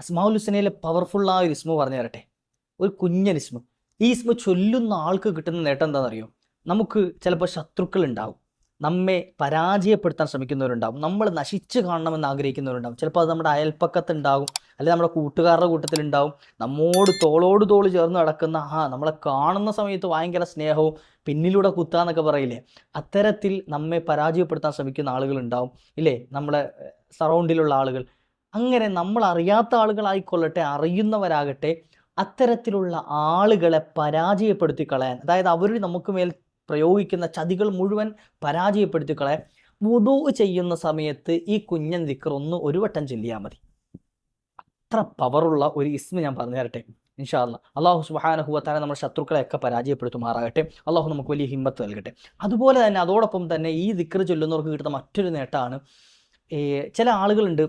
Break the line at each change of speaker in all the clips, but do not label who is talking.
അസ്മാഉൽ ഹുസനയിലെ പവർഫുള്ളായ ഒരു ഇസ്മു പറഞ്ഞു തരട്ടെ. ഒരു കുഞ്ഞൻ ഇസ്മു. ഈ ഇസ്മു ചൊല്ലുന്ന ആൾക്ക് കിട്ടുന്ന നേട്ടം എന്താണെന്നറിയോ? നമുക്ക് ചിലപ്പോൾ ശത്രുക്കൾ ഉണ്ടാവും നമ്മെ പരാജയപ്പെടുത്താൻ ശ്രമിക്കുന്നവരുണ്ടാവും. നമ്മൾ നശിച്ച് കാണണമെന്ന് ആഗ്രഹിക്കുന്നവരുണ്ടാവും. ചിലപ്പോൾ അത് നമ്മുടെ അയൽപ്പക്കത്തുണ്ടാവും അല്ലെങ്കിൽ നമ്മുടെ കൂട്ടുകാരുടെ കൂട്ടത്തിലുണ്ടാവും. നമ്മോട് തോളോട് തോൾ ചേർന്ന് നടക്കുന്ന ആ നമ്മളെ കാണുന്ന സമയത്ത് ഭയങ്കര സ്നേഹവും പിന്നിലൂടെ കുത്താന്നൊക്കെ പറയില്ലേ? അത്തരത്തിൽ നമ്മെ പരാജയപ്പെടുത്താൻ ശ്രമിക്കുന്ന ആളുകളുണ്ടാവും. ഇല്ലേ? നമ്മളെ സറൗണ്ടിലുള്ള ആളുകൾ. അങ്ങനെ നമ്മൾ അറിയാത്ത ആളുകളായിക്കൊള്ളട്ടെ അറിയുന്നവരാകട്ടെ അത്തരത്തിലുള്ള ആളുകളെ പരാജയപ്പെടുത്തി കളയാൻ അതായത് അവർ നമുക്ക് മേൽ പ്രയോഗിക്കുന്ന ചതികൾ മുഴുവൻ പരാജയപ്പെടുത്തി കളയാൻ വുദു ചെയ്യുന്ന സമയത്ത് ഈ കുഞ്ഞൻ ദിക്കർ ഒന്ന് ഒരു വട്ടം ചൊല്ലിയാൽ മതി. അത്ര പവറുള്ള ഒരു ഇസ്മ ഞാൻ പറഞ്ഞു തരട്ടെ ഇൻഷാല്ല അള്ളാഹു സുബാനഹുവത്താനെ നമ്മുടെ ശത്രുക്കളെയൊക്കെ പരാജയപ്പെടുത്തുമാറാകട്ടെ. അള്ളാഹു നമുക്ക് വലിയ ഹിമ്മത്ത് നൽകട്ടെ. അതുപോലെ തന്നെ അതോടൊപ്പം തന്നെ ഈ ദിക്കർ ചൊല്ലുന്നവർക്ക് കിട്ടുന്ന മറ്റൊരു നേട്ടമാണ് ചില ആളുകളുണ്ട്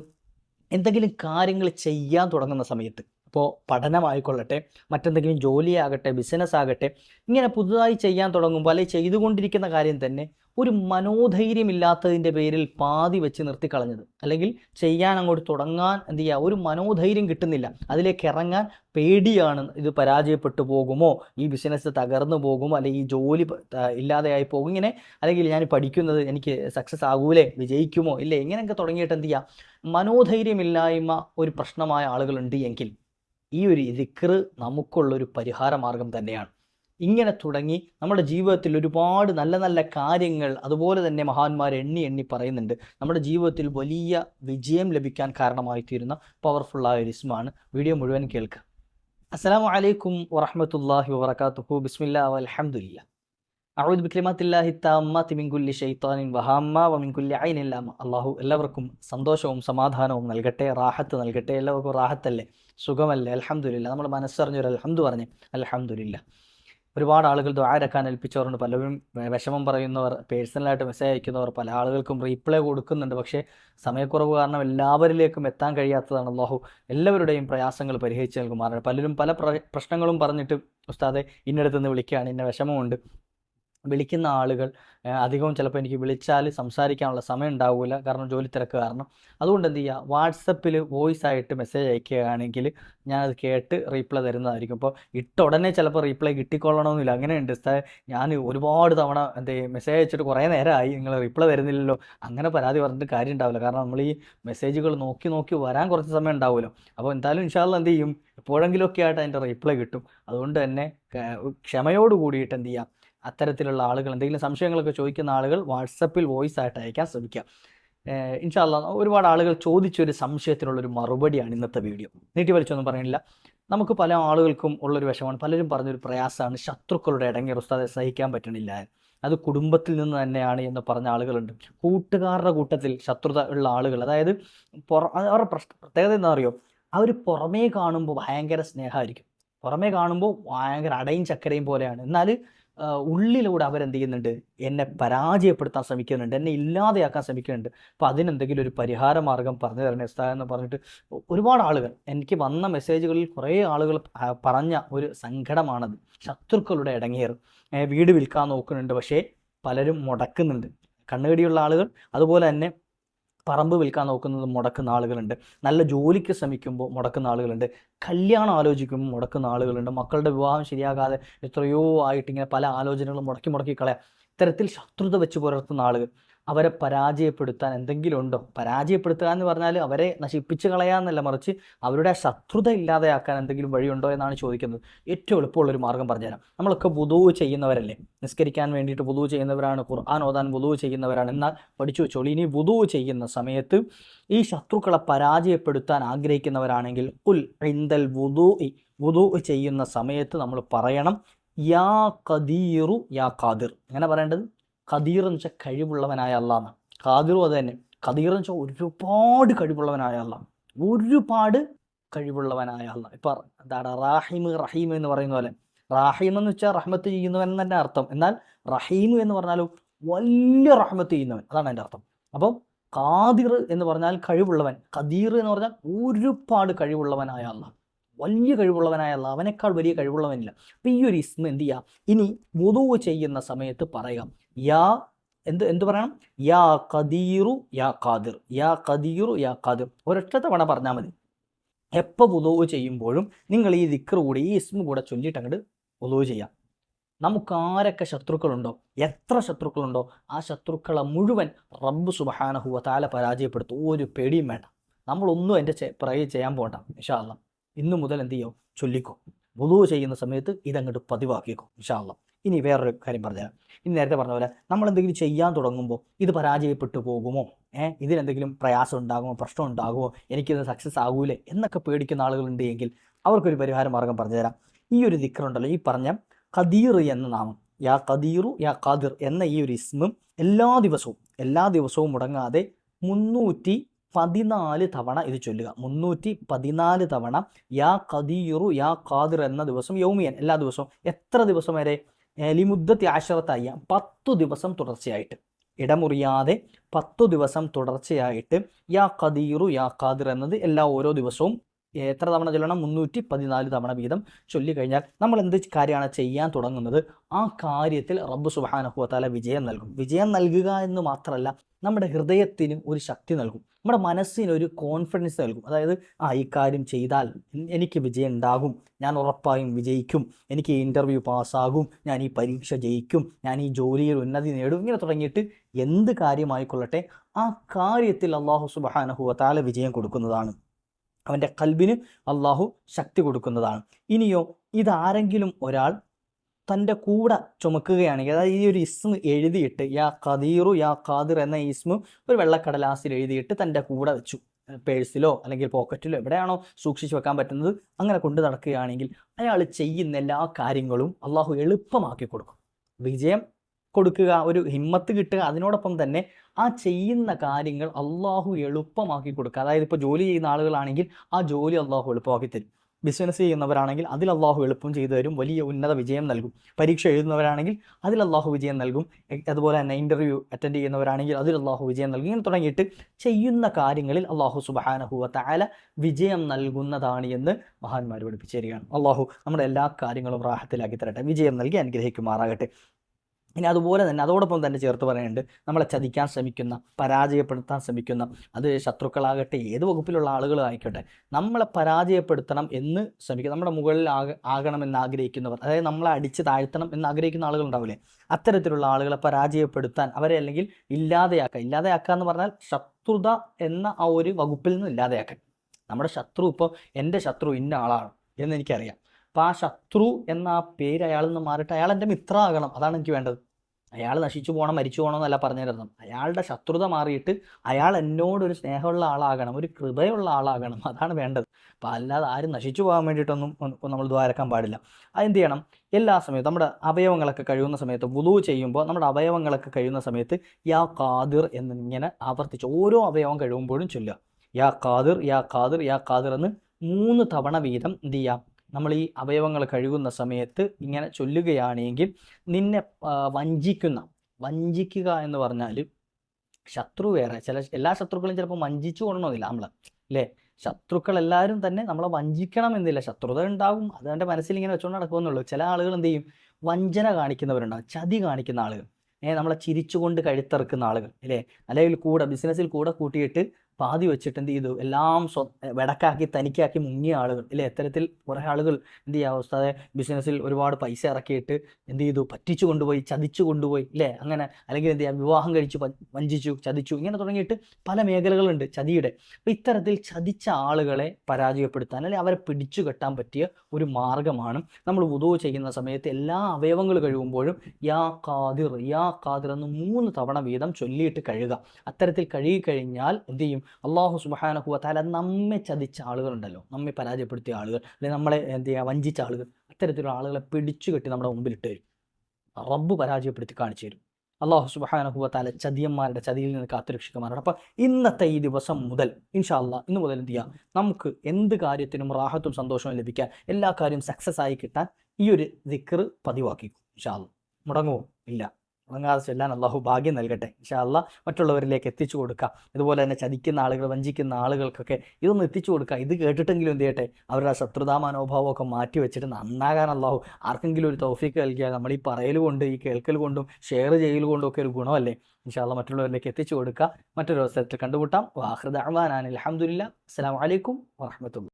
എന്തെങ്കിലും കാര്യങ്ങൾ ചെയ്യാൻ തുടങ്ങുന്ന സമയത്ത് ഇപ്പോൾ പഠനമായിക്കൊള്ളട്ടെ മറ്റെന്തെങ്കിലും ജോലിയാകട്ടെ ബിസിനസ് ആകട്ടെ ഇങ്ങനെ പുതുതായി ചെയ്യാൻ തുടങ്ങുമ്പോൾ അല്ലെങ്കിൽ ചെയ്തുകൊണ്ടിരിക്കുന്ന കാര്യം തന്നെ ഒരു മനോധൈര്യമില്ലാത്തതിന്റെ പേരിൽ പാതി വെച്ച് നിർത്തിക്കളഞ്ഞത്. അല്ലെങ്കിൽ ചെയ്യാൻ അങ്ങോട്ട് തുടങ്ങാൻ എന്ത് ചെയ്യുക ഒരു മനോധൈര്യം കിട്ടുന്നില്ല. അതിലേക്ക് ഇറങ്ങാൻ പേടിയാണ്. ഇത് പരാജയപ്പെട്ടു പോകുമോ? ഈ ബിസിനസ് തകർന്നു പോകുമോ? അല്ലെങ്കിൽ ഈ ജോലി ഇല്ലാതെയായി പോകും ഇങ്ങനെ അല്ലെങ്കിൽ ഞാൻ പഠിക്കുന്നത് എനിക്ക് സക്സസ് ആകൂലേ? വിജയിക്കുമോ? ഇല്ലേ? ഇങ്ങനെയൊക്കെ തുടങ്ങിയിട്ട് എന്ത് ചെയ്യുക മനോധൈര്യമില്ലായ്മ ഒരു പ്രശ്നമായ ആളുകളുണ്ട് എങ്കിൽ ഈ ഒരു ദിക്ർ നമുക്കുള്ളൊരു പരിഹാര മാർഗം തന്നെയാണ്. ഇങ്ങനെ തുടങ്ങി നമ്മുടെ ജീവിതത്തിൽ ഒരുപാട് നല്ല നല്ല കാര്യങ്ങൾ അതുപോലെ തന്നെ മഹാന്മാർ എണ്ണി എണ്ണി പറയുന്നുണ്ട്. നമ്മുടെ ജീവിതത്തിൽ വലിയ വിജയം ലഭിക്കാൻ കാരണമായി തീരുന്ന പവർഫുള്ളായ ഒരു ഇസ്മാണ്. വീഡിയോ മുഴുവൻ കേൾക്കുക. അസ്സാം വലൈക്കും വറഹമത്തല്ലാഹി വബറകാതുഹു. ബിസ്മില്ലാ വൽഹംദുലില്ല അഊദു ബിക്ലിമത്തില്ലാഹി താമ്മാതി മിൻ കുല്ലി ശൈത്താനിൻ വഹാമ്മ വമിങ്കുല്ലി കുല്ലി ഐനിൻ ലാമ. അള്ളാഹു എല്ലാവർക്കും സന്തോഷവും സമാധാനവും നൽകട്ടെ റാഹത്ത് നൽകട്ടെ. എല്ലാവർക്കും റാഹത്തല്ലേ? സുഖമല്ലേ? അൽഹംദുലില്ല നമ്മൾ മനസ്സറിഞ്ഞൊരു അൽഹംദു പറഞ്ഞ് അൽഹംദുലില്ല ഒരുപാട് ആളുകൾ ദ്വാരക്കാൻ ഏൽപ്പിച്ചവരുണ്ട്. പലരും വിഷമം പറയുന്നവർ പേഴ്സണലായിട്ട് മെസ്സേജ് അയക്കുന്നവർ പല ആളുകൾക്കും റീപ്ലൈ കൊടുക്കുന്നുണ്ട്. പക്ഷേ സമയക്കുറവ് കാരണം എല്ലാവരിലേക്കും എത്താൻ കഴിയാത്തതാണ് അള്ളാഹു എല്ലാവരുടെയും പ്രയാസങ്ങൾ പരിഹരിച്ച് നൽകുമാറാണ്. പലരും പല പ്ര- പ്രശ്നങ്ങളും പറഞ്ഞിട്ട് ഉസ്താദെ ഇന്നടത്തുനിന്ന് വിളിക്കുകയാണ്. ഇന്ന വിഷമമുണ്ട്. വിളിക്കുന്ന ആളുകൾ അധികവും ചിലപ്പോൾ എനിക്ക് വിളിച്ചാൽ സംസാരിക്കാനുള്ള സമയം ഉണ്ടാവില്ല കാരണം ജോലി തിരക്ക് കാരണം. അതുകൊണ്ട് എന്ത് ചെയ്യുക വാട്സപ്പിൽ വോയിസ് ആയിട്ട് മെസ്സേജ് അയക്കുകയാണെങ്കിൽ ഞാനത് കേട്ട് റീപ്ലൈ തരുന്നതായിരിക്കും. ഇപ്പോൾ ഇട്ട ഉടനെ ചിലപ്പോൾ റീപ്ലൈ കിട്ടിക്കൊള്ളണമെന്നില്ല അങ്ങനെയുണ്ട്. ഞാൻ ഒരുപാട് തവണ എന്ത് മെസ്സേജ് അയച്ചിട്ട് കുറേ നേരമായി നിങ്ങൾ റീപ്ലൈ തരുന്നില്ലല്ലോ. അങ്ങനെ പരാതി പറഞ്ഞിട്ട് കാര്യം ഉണ്ടാവില്ല. കാരണം നമ്മൾ ഈ മെസ്സേജുകൾ നോക്കി നോക്കി വരാൻ കുറച്ച് സമയം ഉണ്ടാവുമല്ലോ. അപ്പോൾ എന്തായാലും ഇൻഷാല്ല എന്ത് ചെയ്യും? എപ്പോഴെങ്കിലുമൊക്കെ ആയിട്ട് അതിന്റെ റീപ്ലൈ കിട്ടും. അതുകൊണ്ട് തന്നെ ക്ഷമയോട് കൂടിയിട്ട് എന്ത് ചെയ്യാം? അത്തരത്തിലുള്ള ആളുകൾ എന്തെങ്കിലും സംശയങ്ങളൊക്കെ ചോദിക്കുന്ന ആളുകൾ വാട്സപ്പിൽ വോയിസ് ആയിട്ട് അയക്കാൻ ശ്രമിക്കുക ഇൻഷാല്ല ഒരുപാട് ആളുകൾ ചോദിച്ചൊരു സംശയത്തിനുള്ളൊരു മറുപടിയാണ് ഇന്നത്തെ വീഡിയോ. നീട്ടി വലിച്ചൊന്നും പറയുന്നില്ല നമുക്ക് പല ആളുകൾക്കും ഉള്ളൊരു വിഷമമാണ്. പലരും പറഞ്ഞൊരു പ്രയാസമാണ്. ശത്രുക്കളുടെ ഇടങ്ങി ഉസ്താദെ സഹിക്കാൻ പറ്റണില്ല. അത് കുടുംബത്തിൽ നിന്ന് തന്നെയാണ് എന്ന് പറഞ്ഞ ആളുകളുണ്ട്. കൂട്ടുകാരുടെ കൂട്ടത്തിൽ ശത്രുത ഉള്ള ആളുകൾ അതായത് പുറ അവരുടെ പ്രശ്ന പ്രത്യേകത എന്താ അറിയോ? അവർ പുറമേ കാണുമ്പോൾ ഭയങ്കര സ്നേഹമായിരിക്കും. പുറമേ കാണുമ്പോൾ ഭയങ്കര അടയും ചക്കരയും പോലെയാണ്. എന്നാൽ ഉള്ളിലൂടെ അവരെന്ത് ചെയ്യുന്നുണ്ട് എന്നെ പരാജയപ്പെടുത്താൻ ശ്രമിക്കുന്നുണ്ട്. എന്നെ ഇല്ലാതെയാക്കാൻ ശ്രമിക്കുന്നുണ്ട്. അപ്പോൾ അതിനെന്തെങ്കിലും ഒരു പരിഹാര മാർഗം പറഞ്ഞു തരണേ ഉസ്താദ് എന്ന് പറഞ്ഞിട്ട് ഒരുപാട് ആളുകൾ എനിക്ക് വന്ന മെസ്സേജുകളിൽ കുറേ ആളുകൾ പറഞ്ഞ ഒരു സങ്കടമാണത്. ശത്രുക്കളുടെ ഇടങ്ങേറ്. വീട് വിൽക്കാൻ നോക്കുന്നുണ്ട് പക്ഷേ പലരും മുടക്കുന്നുണ്ട്. കണ്ണുകടിയുള്ള ആളുകൾ അതുപോലെ തന്നെ പറമ്പ് വിൽക്കാൻ നോക്കുന്നത് മുടക്കുന്ന ആളുകളുണ്ട്. നല്ല ജോലിക്ക് ശ്രമിക്കുമ്പോൾ മുടക്കുന്ന ആളുകളുണ്ട്. കല്യാണം ആലോചിക്കുമ്പോൾ മുടക്കുന്ന ആളുകളുണ്ട്. മക്കളുടെ വിവാഹം ശരിയാകാതെ എത്രയോ ആയിട്ട് ഇങ്ങനെ പല ആലോചനകളും മുടക്കി മുടക്കി കളയാം. ഇത്തരത്തിൽ ശത്രുത വെച്ച് പുലർത്തുന്ന ആളുകൾ. അവരെ പരാജയപ്പെടുത്താൻ എന്തെങ്കിലും ഉണ്ടോ പരാജയപ്പെടുത്തുക എന്ന് പറഞ്ഞാൽ അവരെ നശിപ്പിച്ച് കളയാന്നല്ല മറിച്ച് അവരുടെ ശത്രുത ഇല്ലാതെയാക്കാൻ എന്തെങ്കിലും വഴിയുണ്ടോ എന്നാണ് ചോദിക്കുന്നത്. ഏറ്റവും എളുപ്പമുള്ളൊരു മാർഗം പറഞ്ഞുതരാം നമ്മളൊക്കെ വുദൂ ചെയ്യുന്നവരല്ലേ? നിസ്കരിക്കാൻ വേണ്ടിയിട്ട് വുദൂ ചെയ്യുന്നവരാണ് ഖുർആൻ ഓതാൻ വുദൂ ചെയ്യുന്നവരാണ്. എന്നാൽ പഠിച്ചു വെച്ചോളൂ ഇനി വുദൂ ചെയ്യുന്ന സമയത്ത് ഈ ശത്രുക്കളെ പരാജയപ്പെടുത്താൻ ആഗ്രഹിക്കുന്നവരാണെങ്കിൽ ഉൽ ഇന്തൽ വുതു വുതു ചെയ്യുന്ന സമയത്ത് നമ്മൾ പറയണം യാ കദീറു യാ ഖാദിർ. അങ്ങനെ പറയേണ്ടത്? ഖദീർ എന്ന് വെച്ചാൽ കഴിവുള്ളവനായ അള്ളാന്ന് ഖാദിറും അത് തന്നെ. ഖദീർ എന്ന് വെച്ചാൽ ഒരുപാട് കഴിവുള്ളവനായ അല്ല ഒരുപാട് കഴിവുള്ളവനായ അല്ല ഇപ്പൊ എന്താണ് റാഹിം റഹീം എന്ന് പറയുന്ന പോലെ. റാഹിം എന്ന് വെച്ചാൽ റഹ്മത്ത് ചെയ്യുന്നവൻ തന്നെ അർത്ഥം. എന്നാൽ റഹീം എന്ന് പറഞ്ഞാലും വലിയ റഹ്മത്ത് ചെയ്യുന്നവൻ. അതാണ് എന്റെ അർത്ഥം. അപ്പം ഖാദിർ എന്ന് പറഞ്ഞാൽ കഴിവുള്ളവൻ. ഖദീർ എന്ന് പറഞ്ഞാൽ ഒരുപാട് കഴിവുള്ളവനായ അല്ല വലിയ കഴിവുള്ളവനായ അല്ല അവനേക്കാൾ വലിയ കഴിവുള്ളവനില്ല. അപ്പം ഈ ഒരു ഇസ്മ എന്ത് ചെയ്യാം? ഇനി വുദൂ ചെയ്യുന്ന സമയത്ത് പറയാം യാ എന്ത് എന്ത് പറയണം? യാ കദീറു യാ ഖാദിർ. യാ കദീറു യാ ഖാദിർ. ഒരൊറ്റ തവണ പറഞ്ഞാൽ മതി. എപ്പോൾ പുതുവ് ചെയ്യുമ്പോഴും നിങ്ങൾ ഈ ദിക്കർ കൂടി ഈ ഇസ്മ കൂടെ ചൊല്ലിയിട്ട് അങ്ങോട്ട് വുളവ് ചെയ്യാം. നമുക്ക് ആരൊക്കെ ശത്രുക്കളുണ്ടോ? എത്ര ശത്രുക്കളുണ്ടോ? ആ ശത്രുക്കളെ മുഴുവൻ റബ്ബ് സുബഹാനഹുവ താല പരാജയപ്പെടുത്തും. ഒരു പേടിയും വേണ്ട. നമ്മളൊന്നും എന്റെ പ്രൈ ചെയ്യാൻ പോകണ്ട ഇൻഷാല്ല ഇന്നു മുതൽ എന്ത് ചെയ്യും? ചൊല്ലിക്കോ. വുളു ചെയ്യുന്ന സമയത്ത് ഇതങ്ങോട്ട് പതിവാക്കിക്കോ വിശാലം ഇനി വേറൊരു കാര്യം പറഞ്ഞുതരാം. ഇനി നേരത്തെ പറഞ്ഞ പോലെ നമ്മൾ എന്തെങ്കിലും ചെയ്യാൻ തുടങ്ങുമ്പോൾ ഇത് പരാജയപ്പെട്ടു പോകുമോ? ഏഹ് ഇതിനെന്തെങ്കിലും പ്രയാസം ഉണ്ടാകുമോ? പ്രശ്നം ഉണ്ടാകുമോ? എനിക്കിത് സക്സസ് ആകൂലേ? എന്നൊക്കെ പേടിക്കുന്ന ആളുകളുണ്ട് എങ്കിൽ അവർക്കൊരു പരിഹാര മാർഗം പറഞ്ഞുതരാം. ഈ ഒരു ദിക്കറുണ്ടല്ലോ ഈ പറഞ്ഞ ഖദീർ എന്ന നാമം. യാ ഖദീറു യാ ഖാദിർ എന്ന ഈ ഒരു ഇസ്മും എല്ലാ ദിവസവും എല്ലാ ദിവസവും മുടങ്ങാതെ മുന്നൂറ്റി പതിനാല് തവണ ഇത് ചൊല്ലുക. മുന്നൂറ്റി പതിനാല് തവണ യാ കദീറു യാ ഖാദിർ എന്ന ദിവസം യൗമിയൻ എല്ലാ ദിവസവും. എത്ര ദിവസം വരെ? ലിമുദ്ദത്തി ആശ്രത്തായ പത്തു ദിവസം തുടർച്ചയായിട്ട്. ഇടമുറിയാതെ പത്തു ദിവസം തുടർച്ചയായിട്ട് യാ കദീറു യാ ഖാദിർ എന്നത് എല്ലാ ഓരോ ദിവസവും എത്ര തവണ ചൊല്ലണം? മുന്നൂറ്റി പതിനാല് തവണ വീതം ചൊല്ലിക്കഴിഞ്ഞാൽ നമ്മൾ എന്ത് കാര്യമാണ് ചെയ്യാൻ തുടങ്ങുന്നത്? ആ കാര്യത്തിൽ റബ്ബ് സുബാനഹുവത്താല വിജയം നൽകും. വിജയം നൽകുക എന്ന് മാത്രമല്ല നമ്മുടെ ഹൃദയത്തിന് ഒരു ശക്തി നൽകും. നമ്മുടെ മനസ്സിന് ഒരു കോൺഫിഡൻസ് നൽകും. അതായത് ആ ഈ കാര്യം ചെയ്താൽ എനിക്ക് വിജയം ഉണ്ടാകും ഞാൻ ഉറപ്പായും വിജയിക്കും. എനിക്ക് ഈ ഇന്റർവ്യൂ പാസ്സാകും. ഞാൻ ഈ പരീക്ഷ ജയിക്കും. ഞാൻ ഈ ജോലിയിൽ ഉന്നതി നേടും. ഇങ്ങനെ തുടങ്ങിയിട്ട് എന്ത് കാര്യമായിക്കൊള്ളട്ടെ ആ കാര്യത്തിൽ അള്ളാഹു സുബാനഹുവത്താല വിജയം കൊടുക്കുന്നതാണ്. അവന്റെ കൽബിന് അള്ളാഹു ശക്തി കൊടുക്കുന്നതാണ്. ഇനിയോ ഇതാരെങ്കിലും ഒരാൾ തന്റെ കൂടെ ചുമക്കുകയാണെങ്കിൽ അതായത് ഈ ഒരു ഇസ്മ എഴുതിയിട്ട് യാ ഖദീറു യാ ഖാദിർ എന്ന ഇസ്മു ഒരു വെള്ളക്കടലാസിൽ എഴുതിയിട്ട് തന്റെ കൂടെ വെച്ചു. പേഴ്സിലോ അല്ലെങ്കിൽ പോക്കറ്റിലോ എവിടെയാണോ സൂക്ഷിച്ചു വെക്കാൻ പറ്റുന്നത് അങ്ങനെ കൊണ്ടു നടക്കുകയാണെങ്കിൽ അയാൾ ചെയ്യുന്ന എല്ലാ കാര്യങ്ങളും അള്ളാഹു എളുപ്പമാക്കി കൊടുക്കും. വിജയം കൊടുക്കുക ഒരു ഹിമ്മത്ത് കിട്ടുക അതിനോടൊപ്പം തന്നെ ആ ചെയ്യുന്ന കാര്യങ്ങൾ അള്ളാഹു എളുപ്പമാക്കി കൊടുക്കുക. അതായത് ഇപ്പോൾ ജോലി ചെയ്യുന്ന ആളുകളാണെങ്കിൽ ആ ജോലി അള്ളാഹു എളുപ്പമാക്കി തരും. ബിസിനസ് ചെയ്യുന്നവരാണെങ്കിൽ അതിൽ അള്ളാഹു എളുപ്പം ചെയ്തു തരും വലിയ ഉന്നത വിജയം നൽകും. പരീക്ഷ എഴുതുന്നവരാണെങ്കിൽ അതിൽ അള്ളാഹു വിജയം നൽകും. അതുപോലെ തന്നെ ഇന്റർവ്യൂ അറ്റൻഡ് ചെയ്യുന്നവരാണെങ്കിൽ അതിൽ അള്ളാഹു വിജയം നൽകും. ഇങ്ങനെ തുടങ്ങിയിട്ട് ചെയ്യുന്ന കാര്യങ്ങളിൽ അള്ളാഹു സുബാനഹുവത്ത താല വിജയം നൽകുന്നതാണ് എന്ന് മഹാന്മാർ പഠിപ്പിച്ചു തരികയാണ്. അള്ളാഹു നമ്മുടെ എല്ലാ കാര്യങ്ങളും റാഹത്തിലാക്കി തരട്ടെ. വിജയം നൽകി അനുഗ്രഹിക്കുമാറാകട്ടെ. ഇനി അതുപോലെ തന്നെ അതോടൊപ്പം തന്നെ ചേർത്ത് പറയുന്നുണ്ട് നമ്മളെ ചതിക്കാൻ ശ്രമിക്കുന്ന പരാജയപ്പെടുത്താൻ ശ്രമിക്കുന്ന അത് ശത്രുക്കളാകട്ടെ ഏത് വകുപ്പിലുള്ള ആളുകളായിക്കോട്ടെ നമ്മളെ പരാജയപ്പെടുത്തണം എന്ന് ശ്രമിക്കുക നമ്മുടെ മുകളിൽ ആക ആകണമെന്ന് ആഗ്രഹിക്കുന്നവർ അതായത് നമ്മളെ അടിച്ച് താഴ്ത്തണം എന്ന് ആഗ്രഹിക്കുന്ന ആളുകൾ ഉണ്ടാവില്ലേ അത്തരത്തിലുള്ള ആളുകളെ പരാജയപ്പെടുത്താൻ അവരെ അല്ലെങ്കിൽ ഇല്ലാതെയാക്കുക. ഇല്ലാതെയാക്കുക എന്ന് പറഞ്ഞാൽ ശത്രുത എന്ന ആ ഒരു വകുപ്പിൽ നിന്ന് ഇല്ലാതെയാക്കാൻ നമ്മുടെ ശത്രു ഇപ്പോൾ എന്റെ ശത്രു ഇന്ന ആളാണ് എന്ന് എനിക്കറിയാം. അപ്പോൾ ആ ശത്രു എന്ന ആ പേര് അയാളിൽ നിന്ന് മാറിയിട്ട് അയാൾ എന്റെ മിത്രമാകണം അതാണ് എനിക്ക് വേണ്ടത്. അയാൾ നശിച്ചു പോകണം മരിച്ചു പോകണം എന്നല്ല പറഞ്ഞിരുന്നത്. അയാളുടെ ശത്രുത മാറിയിട്ട് അയാൾ എന്നോട് ഒരു സ്നേഹമുള്ള ആളാകണം ഒരു കൃപയുള്ള ആളാകണം. അതാണ് വേണ്ടത്. അപ്പം അല്ലാതെ ആരും നശിച്ചു പോകാൻ വേണ്ടിയിട്ടൊന്നും നമ്മൾ ദ്വാരക്കാൻ പാടില്ല. അതെന്ത് ചെയ്യണം? എല്ലാ സമയത്തും നമ്മുടെ അവയവങ്ങളൊക്കെ കഴിയുന്ന സമയത്ത് വുളു ചെയ്യുമ്പോൾ നമ്മുടെ അവയവങ്ങളൊക്കെ കഴിയുന്ന സമയത്ത് യാ കാതിർ എന്നിങ്ങനെ ആവർത്തിച്ച് ഓരോ അവയവം കഴിയുമ്പോഴും ചൊല്ലുക. യാ കാതിർ യാ കാതിർ യാ കാതിർ എന്ന് മൂന്ന് തവണ വീതം എന്ത് ചെയ്യാം നമ്മൾ ഈ അവയവങ്ങൾ കഴുകുന്ന സമയത്ത് ഇങ്ങനെ ചൊല്ലുകയാണെങ്കിൽ നിന്നെ വഞ്ചിക്കുന്ന വഞ്ചിക്കുക എന്ന് പറഞ്ഞാൽ ശത്രു വേറെ. ചില എല്ലാ ശത്രുക്കളും ചിലപ്പോൾ വഞ്ചിച്ചു കൊള്ളണമെന്നില്ല നമ്മൾ അല്ലേ ശത്രുക്കൾ എല്ലാവരും തന്നെ നമ്മളെ വഞ്ചിക്കണം എന്നില്ല. ശത്രുത ഉണ്ടാകും അത് എന്റെ മനസ്സിൽ ഇങ്ങനെ വെച്ചുകൊണ്ട് നടക്കുമെന്നുള്ളൂ ചില ആളുകൾ എന്ത് ചെയ്യും? വഞ്ചന കാണിക്കുന്നവരുണ്ടാകും ചതി കാണിക്കുന്ന ആളുകൾ ഏഹ് നമ്മളെ ചിരിച്ചുകൊണ്ട് കഴുത്തിറക്കുന്ന ആളുകൾ അല്ലേ അല്ലെങ്കിൽ കൂടെ ബിസിനസ്സിൽ കൂടെ കൂട്ടിയിട്ട് പാതി വെച്ചിട്ട് എന്ത് ചെയ്തു? എല്ലാം സ്വ വെടക്കാക്കി തനിക്കാക്കി മുങ്ങിയ ആളുകൾ ഇല്ലേ? എത്തരത്തിൽ കുറേ ആളുകൾ എന്ത് ചെയ്യുക അവസ്ഥ? ബിസിനസ്സിൽ ഒരുപാട് പൈസ ഇറക്കിയിട്ട് എന്ത് ചെയ്തു? പറ്റിച്ചു കൊണ്ടുപോയി ചതിച്ചു കൊണ്ടുപോയി ഇല്ലേ? അങ്ങനെ അല്ലെങ്കിൽ എന്ത് ചെയ്യുക വിവാഹം കഴിച്ചു വഞ്ചിച്ചു ചതിച്ചു ഇങ്ങനെ തുടങ്ങിയിട്ട് പല മേഖലകളുണ്ട് ചതിയുടെ. അപ്പോൾ ഇത്തരത്തിൽ ചതിച്ച ആളുകളെ പരാജയപ്പെടുത്താൻ അല്ലെങ്കിൽ അവരെ പിടിച്ചു കെട്ടാൻ പറ്റിയ ഒരു മാർഗമാണ് നമ്മൾ ഉദവ് ചെയ്യുന്ന സമയത്ത് എല്ലാ അവയവങ്ങൾ കഴിയുമ്പോഴും യാ കാതിർ യാ കാതിർ എന്ന് മൂന്ന് തവണ വീതം ചൊല്ലിയിട്ട് കഴുകുക. അത്തരത്തിൽ കഴുകിക്കഴിഞ്ഞാൽ എന്ത് ചെയ്യും? അള്ളാഹു സുബാനഹുവ താല നമ്മെ ചതിച്ച ആളുകളുണ്ടല്ലോ. നമ്മെ പരാജയപ്പെടുത്തിയ ആളുകൾ അല്ലെങ്കിൽ നമ്മളെ എന്ത് ചെയ്യുക വഞ്ചിച്ച ആളുകൾ. അത്തരത്തിലുള്ള ആളുകളെ പിടിച്ചു കെട്ടി നമ്മുടെ മുമ്പിലിട്ട് തരും. റബ്ബ് പരാജയപ്പെടുത്തി കാണിച്ചു തരും. അള്ളാഹു സുബാനഹുവ താല ചതിയന്മാരുടെ ചതിയിൽ നിന്ന് കാത്തുരക്ഷിക്കുമാറാണ്. അപ്പം ഇന്നത്തെ ഈ ദിവസം മുതൽ ഇൻഷാ അള്ളാഹ് ഇന്ന് മുതൽ എന്ത് ചെയ്യുക നമുക്ക് എന്ത് കാര്യത്തിനും റാഹത്തും സന്തോഷവും ലഭിക്കാൻ എല്ലാ കാര്യവും സക്സസ് ആയി കിട്ടാൻ ഈ ഒരു ദിക്കർ പതിവാക്കിക്കും ഇൻഷാ അല്ല മുടങ്ങുമോ ഇല്ല. മുടങ്ങാതെ ചെല്ലാൻ അള്ളാഹു ഭാഗ്യം നൽകട്ടെ. ഇൻഷാ അല്ല മറ്റുള്ളവരിലേക്ക് എത്തിച്ചു കൊടുക്കുക ഇതുപോലെ തന്നെ ചതിക്കുന്ന ആളുകൾ വഞ്ചിക്കുന്ന ആളുകൾക്കൊക്കെ ഇതൊന്ന് എത്തിച്ചു കൊടുക്കുക ഇത് കേട്ടിട്ടെങ്കിലും എന്ത് ചെയ്യട്ടെ? അവരുടെ ശത്രുതാ മനോഭാവമൊക്കെ മാറ്റി വെച്ചിട്ട് നന്നാകാൻ അള്ളാഹു ആർക്കെങ്കിലും ഒരു തൗഫീക്ക് നൽകിയാൽ നമ്മൾ ഈ പറയൽ കൊണ്ട് ഈ കേൾക്കൽ കൊണ്ടും ഷെയർ ചെയ്യൽ കൊണ്ടും ഒക്കെ ഒരു ഗുണമല്ലേ? ഇൻഷാല്ല മറ്റുള്ളവരിലേക്ക് എത്തിച്ചു കൊടുക്കുക മറ്റൊരു അവസരത്തിൽ കണ്ടുമുട്ടാം. വാഹൃദ് അഹ്വാനാൻ അലഹമുല്ല അസ്സാം വലൈക്കും വാഹമത്തുള്ള